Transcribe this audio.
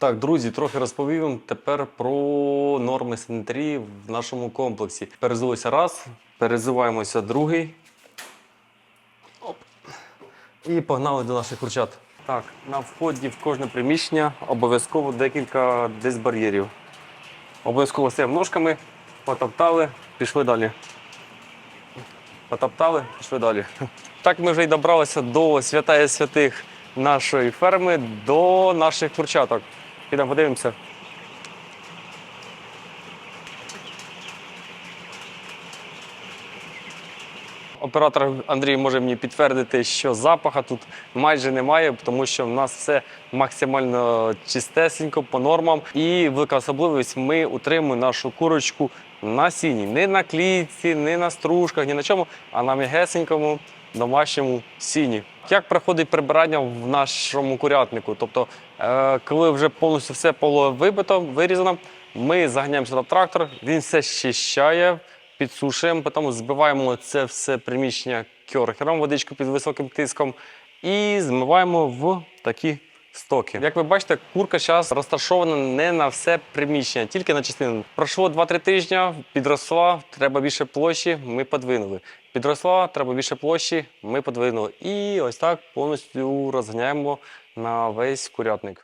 Так, друзі, трохи розповів вам тепер про норми санітарії в нашому комплексі. Перезулися раз, перезуваємося другий. Оп. І погнали до наших курчат. Так, на вході в кожне приміщення обов'язково декілька дисбар'єрів. Обов'язково стоїмо ножками, потоптали, пішли далі. Потоптали, пішли далі. Так ми вже й добралися до святая святих нашої ферми, до наших курчаток. Підемо подивимося. Оператор Андрій може мені підтвердити, що запаха тут майже немає, тому що в нас все максимально чистесенько по нормам. І велика особливість ми утримуємо нашу курочку на сіні. Не на клітці, не на стружках, ні на чому, а на м'ягесенькому домашньому сіні. Як проходить прибирання в нашому курятнику? Тобто, е, коли вже повністю все поле вибито, вирізано, ми заганяємо сюди трактор, він все щищає, підсушуємо, потім збиваємо це все приміщення кьорхером, водичку під високим тиском, і змиваємо в такі стоки. Як ви бачите, курка зараз розташована не на все приміщення, тільки на частину. Пройшло 2-3 тижні, підросла, треба більше площі, ми подвинули. Підросла, треба більше площі, ми подвинули. І ось так повністю розганяємо на весь курятник.